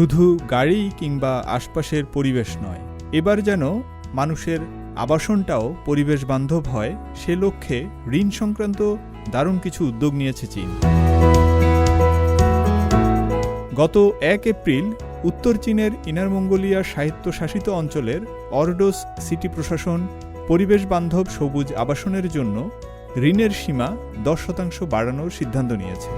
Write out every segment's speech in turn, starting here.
শুধু গাড়ি কিংবা আশপাশের পরিবেশ নয়, এবার যেন মানুষের আবাসনটাও পরিবেশ বান্ধব হয়, সে লক্ষ্যে ঋণ সংক্রান্ত দারুণ কিছু উদ্যোগ নিয়েছে চীন। গত এক এপ্রিল উত্তর চীনের ইনার মঙ্গোলিয়া স্বায়ত্তশাসিত অঞ্চলের অর্ডোস সিটি প্রশাসন পরিবেশ বান্ধব সবুজ আবাসনের জন্য ঋণের সীমা দশ শতাংশ বাড়ানোর সিদ্ধান্ত নিয়েছে।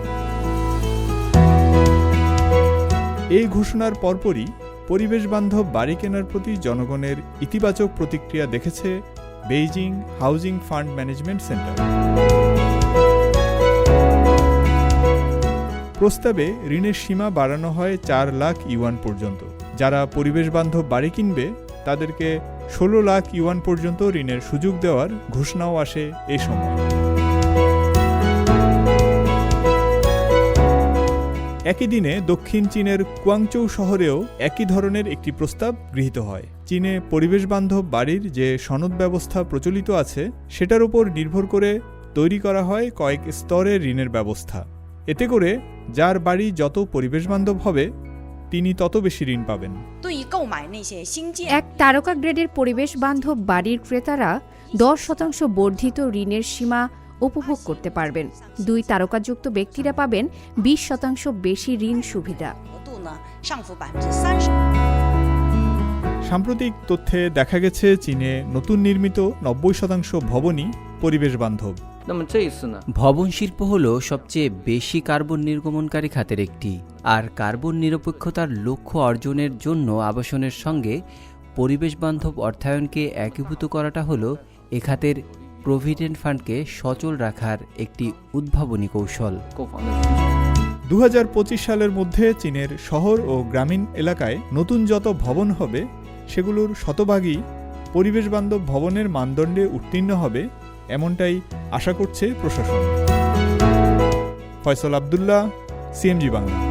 এই ঘোষণার পরপরই পরিবেশ বান্ধব বাড়ি কেনার প্রতি জনগণের ইতিবাচক প্রতিক্রিয়া দেখেছে Beijing housing fund management centre. প্রস্তাবে ঋণের সীমা বাড়ানো হয় চার লাখ ইউয়ান পর্যন্ত। যারা পরিবেশ বান্ধব বাড়ি কিনবে, তাদেরকে ষোলো লাখ ইউয়ান পর্যন্ত ঋণের সুযোগ দেওয়ার ঘোষণাও আসে এই সময়। একই দিনে দক্ষিণ চীনের কুয়াংচৌ শহরেও একই ধরনের একটি প্রস্তাব গৃহীত হয়। চীনে পরিবেশ বান্ধব বাড়ির যে সনদ ব্যবস্থা প্রচলিত আছে, সেটার উপর নির্ভর করে তৈরি করা হয় কয়েক স্তরে ঋণের ব্যবস্থা। এতে করে যার বাড়ি যত পরিবেশ বান্ধব হবে, তিনি তত বেশি ঋণ পাবেন। এক তারকা গ্রেডের পরিবেশ বান্ধব বাড়ির ক্রেতারা দশ শতাংশ বর্ধিত ঋণের সীমা উপভোগ করতে পারবেন। দুই তারকাযুক্ত ব্যক্তিরা পাবেন বিশ শতাংশ বেশি ঋণ সুবিধা। সাম্প্রতিক তথ্যে দেখা গেছে চীনে নতুন নির্মিত নব্বই শতাংশ ভবনই পরিবেশ বান্ধব। ভবন শিল্প হল সবচেয়ে বেশি কার্বন নির্গমনকারী খাতের একটি আর কার্বন নিরপেক্ষতার লক্ষ্য অর্জনের জন্য আবাসনের সঙ্গে পরিবেশ বান্ধব অর্থায়নকে একীভূত করাটা হলো এ খাতের প্রভিডেন্ট ফান্ডকে সচল রাখার একটি উদ্ভাবনী কৌশল। দু হাজার পঁচিশ সালের মধ্যে চীনের শহর ও গ্রামীণ এলাকায় নতুন যত ভবন হবে সেগুলোর শতভাগই পরিবেশবান্ধব ভবনের মানদণ্ডে উত্তীর্ণ হবে এমনটাই আশা করছে প্রশাসন। ফয়সল আবদুল্লাহ সিএমজি বাংলা।